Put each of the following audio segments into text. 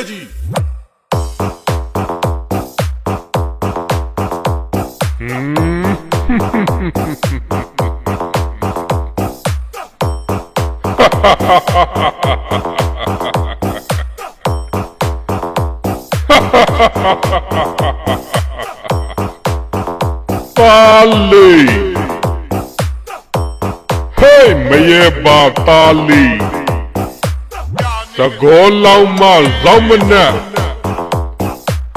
है जी ताली हे मैं बाताली သကောလောင်းမဇောင်းမနက်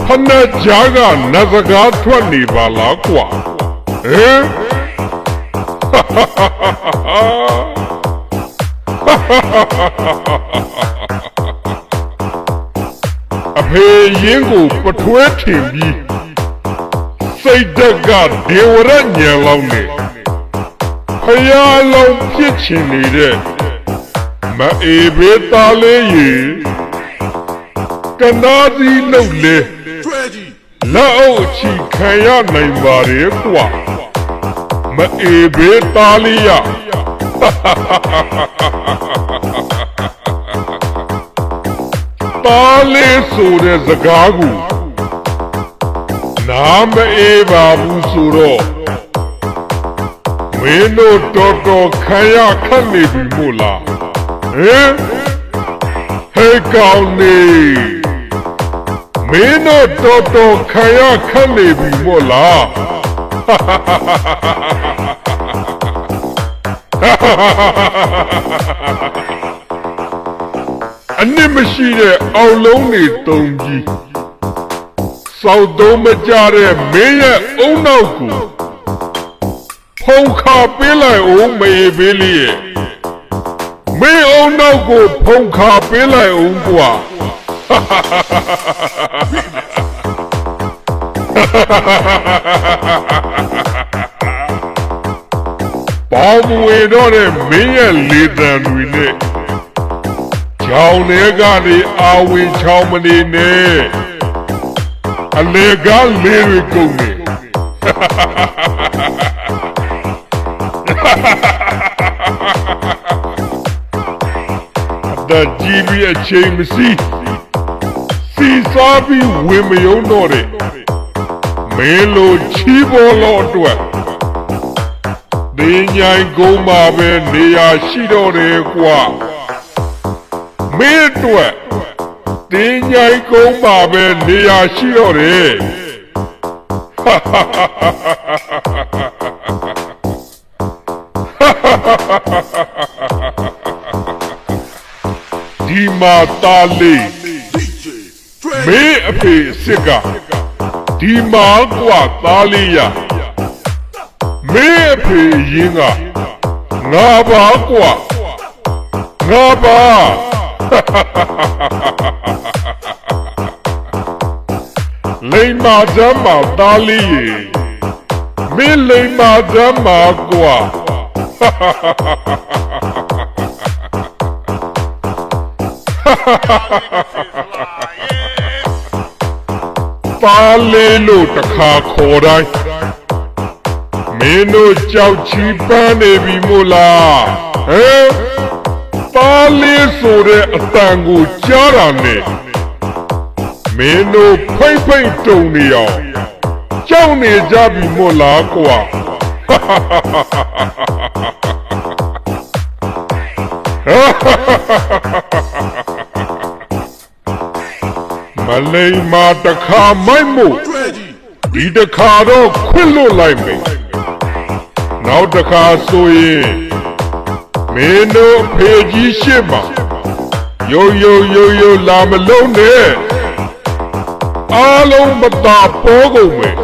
ဖနက်ကြားကနတ်စကားထွက်နေပါလားကွာဟမ်အဖေရင်ကိုပထွဲထင်ပြီးစိတ်ဓာတ်ကဒေဝရညံလောင်းနေဖယားလောင်းဖြစ်ချင်နေတဲ့ မအေဘေးသားလေးရေကနာစီလှုပ်လေလက်အုပ်အချီခံရနိုင်ပါရဲ့ကွာမအေဘေးသားလေးရပါလေးဆိုတဲ့စကားကိုနားမအေးပါဘူးဆိုတော့မင်းတို့တော်တော်ခံရခက်နေပြီမို့လား ဟမ်ဟဲ့ကောင်နေမင်းတို့တော်တော်ခံရခက်နေပြီမို့လားအနစ်မရှိတဲ့အောင်လုံးတွေတုံကြီးစောက်သုံးမကြတဲ့မင်းရဲ့အုံနောက်ကိုဖုံခါပေးလိုက်အောင်မေပေးလေးရဲ့ မင်းအုံနောက်ကိုဖုံခါပေးလိုက်အောင်ကွာပေါင်းမဝေတော့တဲ့မင်းရဲ့လေတံတွေနဲ့ချောင်းထဲကနေအာဝင်ချောင်းမနေနဲ့အလေကလေးတွေကုန်နေ အသက်ကြီးပြီးအချိန်မရှိစီစားပြီးဝင်မယုံတော့တဲ့မင်းလိုချီးပေါ်လို့အတွက်ဒီညိုင်ကုန်းမှာပဲနေရာရှိတော့တယ်ကွာမင်းအတွက်တင်းញိုင်ကုန်းပါပဲနေရာရှိတော့တယ် ဒီမာသားလေးမင်းအဖေအစ်စ်ကဒီမာကွာသားလေးရမင်းအဖေရင်ကငါပါကွာငါပါလိမ္မာဇမ်းမာသားလေးရေမင်းလိမ္မာဇမ်းမာကွာ သားလေးလို့တခါခေါ်တိုင်းမင်းတို့ကြောက်ချီပန်းနေပြီမို့လားဟမ်သားလေးဆိုတဲ့အတန်ကိုကြားတာနဲ့မင်းတို့ဖိတ်ဖိတ်တုံနေအောင်ကြောက်နေကြပြီမို့လားကွာမ လိမ္မာတခါမိုက်မို့ဒီတခါတော့ခွင့်လွတ်လိုက်မယ်နောက်တခါဆိုရင်မင်းတို့အဖေကြီးရှစ်မှာယိုယိုယိုယိုလာမလုံးနဲ့အားလုံးမသာပေါ်ကုန်မယ်